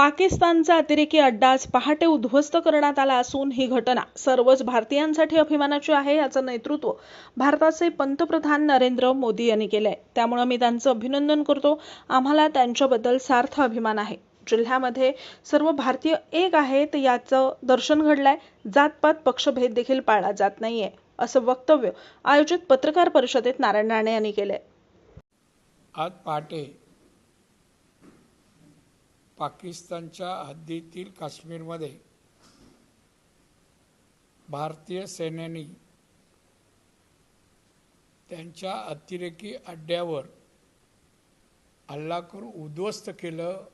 पाकिस्तानचा अतिरेकी अड्डा आज पहाटे उद्ध्वस्त करण्यात आला असून ही घटना सर्वच भारतीयांसाठी अभिमानाची आहे याचं नेतृत्व भारताचे पंतप्रधान नरेंद्र मोदी यांनी केलंय. त्यामुळे मी त्यांचं अभिनंदन करतो. आम्हाला त्यांच्याबद्दल सार्थ अभिमान आहे. जिल्ह्यामध्ये सर्व भारतीय एक आहेत याचं दर्शन घडलंय. जातपात पक्षभेद देखील पाळला जात नाहीये असं वक्तव्य आयोजित पत्रकार परिषदेत नारायण राणे यांनी केलंय. आज पहाटे पाकिस्तानच्या हद्दीतील काश्मीरमध्ये भारतीय सैन्यानी त्यांच्या अतिरेकी अड्ड्यावर हल्ला करून उद्ध्वस्त केलं.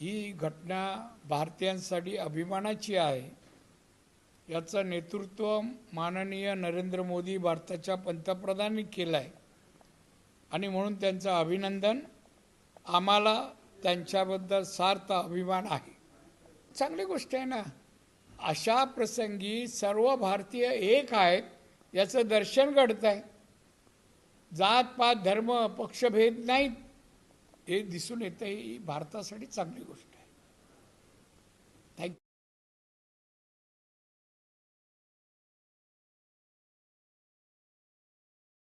ही घटना भारतीयांसाठी अभिमानाची आहे. याचं नेतृत्व माननीय नरेंद्र मोदी भारताच्या पंतप्रधानांनी केलं आहे आणि म्हणून त्यांचं अभिनंदन आम्हाला त्यांच्याबद्दल सार्थ अभिमान आहे. चांगली गोष्ट आहे ना. अशा प्रसंगी सर्व भारतीय एक आहेत याचं दर्शन घडत आहे जात पात धर्म पक्षभेद नाहीत. हे दिसून येतं ही भारतासाठी चांगली गोष्ट आहे. थँक्यू